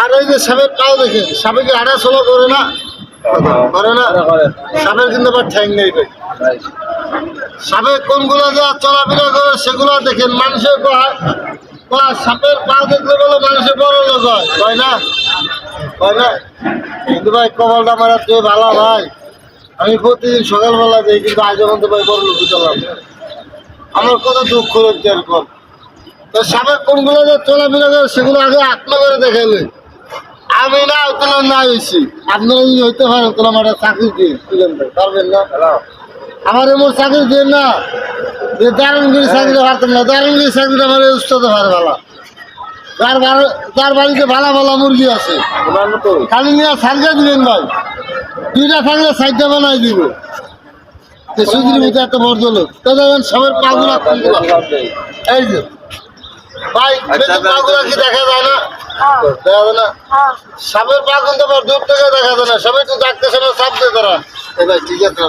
আর ওই যে সাপের পাও দেখেন সাপে কি হাঁটা চলা করে না? করে না? সাপের কিন্তু আবার ঠ্যাং নেই ভাই। সাপে কোনগুলো যা চলাফেরা করে সেগুলো দেখেন, মানুষের কয় কয় সাপের পা দেখলে বলে মানুষের বড় লোক হয় না? কয় না? কিন্তু ভাই, কপালটা মারা তুই ভালো ভাই আমি প্রতিদিন সকালবেলা যাই, কিন্তু আজ পর্যন্ত ভাই বড় লোক চলাম আমার কত দুঃখ লাগছে এরকম তো সাপের কোনগুলো যে চলাফেরা করে সেগুলো আগে আপনা করে দেখালে আমি না তোলা না হয়েছি আপনারা যদি হইতে পারেন তোলা আমার চাকরি দিয়ে? পারবেন না? আমার এমন চাকরি দিয়ে না যে দারুণগিরি চাকরি পারতাম না দারুণগিরি চাকরিটা আমার উস্তাদে পারে ভালো তার তার বাড়িতে ভালো ভালো মুরগি আছে। খালি নিয়ে সারগা দিবেন ভাই। দুইটা থাকলে সাইডটা বানাই দিব। সুদির ভিতরে এত বড় লোক। তো দেখেন সবের পাগুলা এই যে। ভাই বেশি পাগুলা কি দেখা যায় না? দেখা যায় না? সাপের পা কিন্তু আবার দূর থেকে দেখা যায় না। সবাই তো ডাকতে সময় সাপ দিয়ে ধরা। এ ভাই ঠিক আছে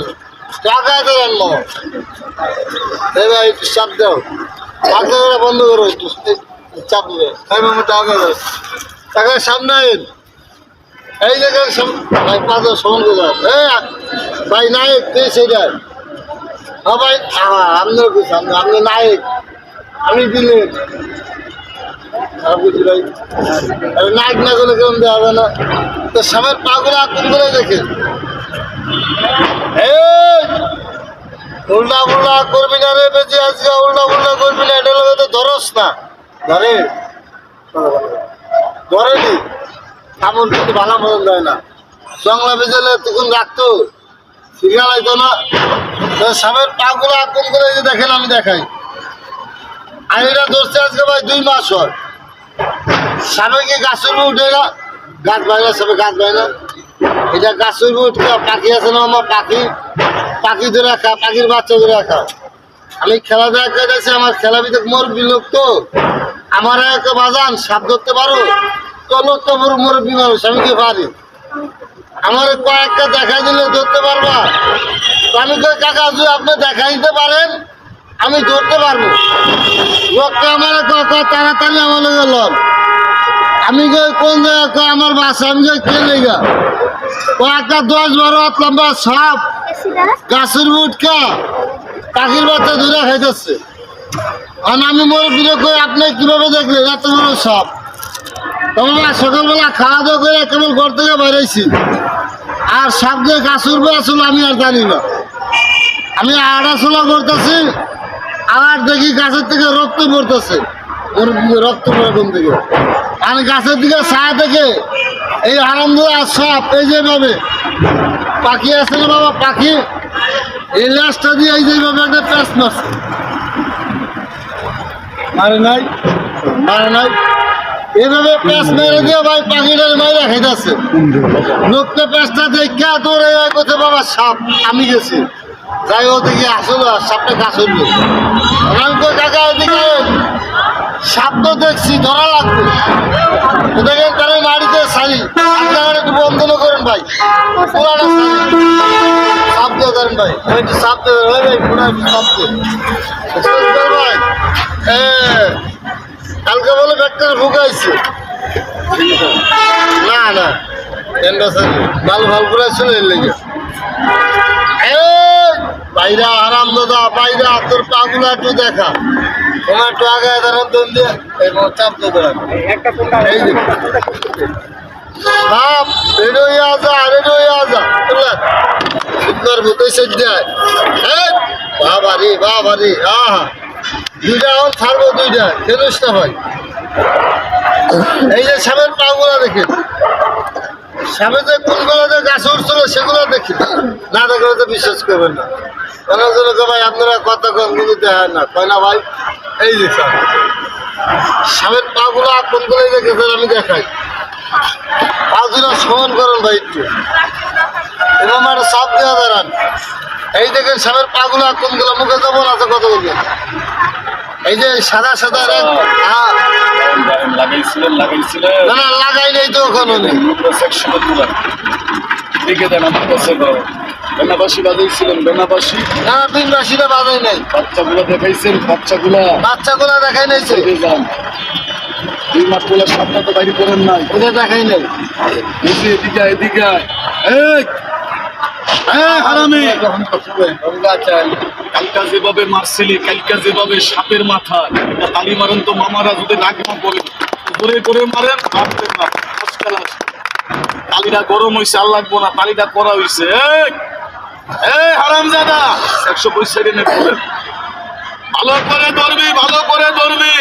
টাকা ধরেন মামা এ ভাই একটু চাপ দাও। টাকা ধরা বন্ধ করো একটু এই চাপ দিবে এই মামা টাকা দাও। টাকার সামনে আইন। এই দেখেন সাম- ভাই পাঁচ সমান করে এই ভাই নায়ক তুই সেটা? হ্যাঁ ভাই আপনার কিছু আপনি নায়ক। আমি দিলে। নাক না করলে কেমন দেওয়া হবে না? তো সামের পাগুলো আকুন করে দেখে। উল্টা উল্টা করবি না রে বেঁচে আজকে উল্টা উল্টা করবি না, এটা লোকে তো ধরস না। ধরে। ধরেনি এমন কিন্তু ভালো মতন দেয় না। জংলা বেজেলে তখন রাখতো সিরিয়াল হইতো না। সামের পাগুলো আকুন করে দেখেন, আমি দেখাই। আর এটা ধরছে আজকে ভাই দুই মাস হয়। কি গাছের উঠে না গাছ বাইরে সবে গাছ বাইরে। এটা গাছের উপর উঠে পাখি আছে না আমার পাখি? পাখি ধরে রাখা, পাখির বাচ্চা ধরে রাখা। আমি খেলাধুলা কাটাচ্ছি আমার খেলা ভিতরে মোর বিলোক তো। আমার এক বাজান, সাপ ধরতে পারো? চলো তো মোর মুরব্বী মানুষ, আমি কি পারি? আমার কয়েকটা দেখা দিলে ধরতে পারবা? আমি কাকা, যদি আপনি দেখা দিতে পারেন আমি ধরতে পারব। লোকটা আমার তাড়াতাড়ি আমার লগে লন আমি কই কোন জায়গা কই আমার বাসা, আমি কে লেগা? কয়েকটা দশ বারো হাত লম্বা সাপ, গাছের উঠকা পাখির বাচ্চা ধরে খাইতেছে। আর আমি মনে বিরে করে আপনি কীভাবে দেখলেন? এত বড় সাপ। তোমার সকালবেলা খাওয়া দাওয়া করে কেবল ঘর থেকে বেরিয়েছি আর সাপ যে গাছ উঠবে আসলে আমি আর জানি না। আমি আড়াশোলা করতেছি আর দেখি গাছের থেকে রক্ত পড়তেছে। রক্ত পড়ে থেকে। আর গাছের দিকে ছায়া থেকে এই আনন্দ আর সাপ এই যেভাবে পাখি আছে না বাবা, পাখি? এই লাশটা দিয়ে এই যেভাবে একটা প্যাঁচ মারছে। মারে নাই? মারে নাই? এভাবে প্যাঁচ মেরে দিয়ে ভাই পাখিটার মাইরা খাইতেছে। লোকটা প্যাঁচটা দেখা দৌড়ে কোথায় বাবা, সাপ? আমি গেছি। যাই ওদিকে আসলো, সাপটা গাছ উঠল আমি কই কাকা ওদিকে সাপ তো দেখছি, ধরা লাগবে। তো দেখেন তারা বাড়িতে সারি আপনারা একটু বন্ধন করেন ভাই। পুরাটা সাপ দিয়ে ধরেন ভাই। একটু সাপ দিয়ে সাপ দিয়ে। ভাই। কালকে বলে ঢুকাইছে না না। ভালো ভালো করে চলে লেগে বাইরা আরাম দাদা বাইরা তোর পাগুলা একটু দেখা। তোমার একটু আগে দাঁড়ান দম দিয়ে এই তোমার চাপ দিয়ে দাঁড়ান এই যে। বাপ রেডি আসা রেডি আসা বুঝলেন সুন্দর ভূতে সজ্জায় এই বাবা রে বাবা রে আহা। দুইটা এখন ছাড়বো দুইটা। খেলিস না ভাই। এই যে সামের পাগুলা দেখেন। সামনে যে কোনগুলো যে গাছ উঠছিল সেগুলো দেখি। না দেখলে তো বিশ্বাস করবেন না। অনেক ভাই, আপনারা কত কম কিন্তু দেখেন না। কয় না ভাই? এই যে সব সামের পাগুলো কোনগুলো দেখেছেন আমি দেখাই। পাগুলো সমান করেন ভাই একটু। এরকম একটা দেওয়া দাঁড়ান। এই দেখেন সামের পাগুলো কোনগুলো মুখে যেমন আছে কতগুলো এই যে সাদা সাদা লাগাইছিলেন না না লাগাই নেই তো ওখানে নেই। সেকশনে তুলেন লিখে দেন আমার কাছে বেনাবাসী বাজাইছিলেন বেনাবাসী না তিন রাশিটা বাজাই নাই। বাচ্চাগুলো দেখাইছেন বাচ্চাগুলা বাচ্চাগুলো দেখাই নাইছে দেখে যান দুই মাস বলে সাপটা তো। বাইরে করেন নাই ওটা দেখাই নাই। এদিকে এদিকে। এই হারামি। কালকা যেভাবে মারছিলি, কালকা যেভাবে সাপের মাথা তালি মারেন তো মামারা যদি ডাক না করে। করে করে মারেন না মুশকিল আছে। তালিটা গরম হয়েছে আর লাগবো না, তালিটা করা হয়েছে এই একশো পঁয়ষট্টি ভালো করে ধরবি, ভালো করে ধরবি।